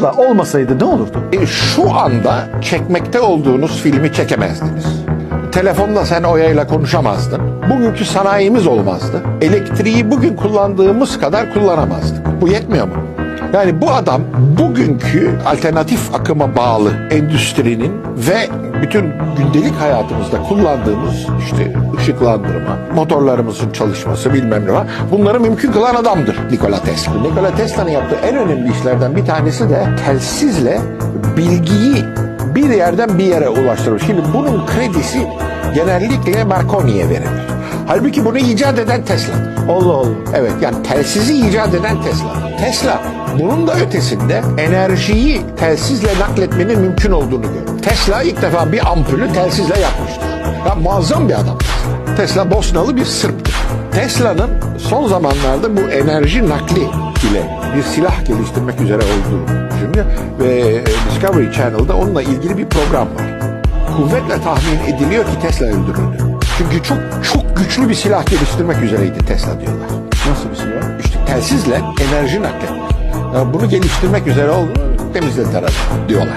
Tesla olmasaydı ne olurdu? E, Şu anda çekmekte olduğunuz filmi çekemezdiniz. Telefonda sen Oya'yla konuşamazdın. Bugünkü sanayimiz olmazdı. Elektriği bugün kullandığımız kadar kullanamazdık. Bu yetmiyor mu? Yani bu adam bugünkü alternatif akıma bağlı endüstrinin ve bütün gündelik hayatımızda kullandığımız işte ışıklandırma, motorlarımızın çalışması bilmem ne var. Bunları mümkün kılan adamdır Nikola Tesla. Nikola Tesla'nın yaptığı en önemli işlerden bir tanesi de telsizle bilgiyi bir yerden bir yere ulaştırır. Şimdi bunun kredisi genellikle Marconi'ye verilir. Halbuki bunu icat eden Tesla. Allah Allah. Evet yani telsizi icat eden Tesla. Tesla bunun da ötesinde enerjiyi telsizle nakletmenin mümkün olduğunu gördü. Tesla ilk defa bir ampulü telsizle yapmıştı. Ya muazzam bir adam. Tesla Bosnalı bir Sırp'tır. Tesla'nın son zamanlarda bu enerji nakli ile bir silah geliştirmek üzere olduğunu düşünüyor. Ve e, Discovery Channel'da onunla ilgili bir program var. Kuvvetle tahmin ediliyor ki Tesla öldürüldü. Çünkü çok çok güçlü bir silah geliştirmek üzereydi Tesla diyorlar. Nasıl bir ya? İşte telsizle enerji nakletmek. Bunu geliştirmek üzere olduğunu temizlediler diyorlar.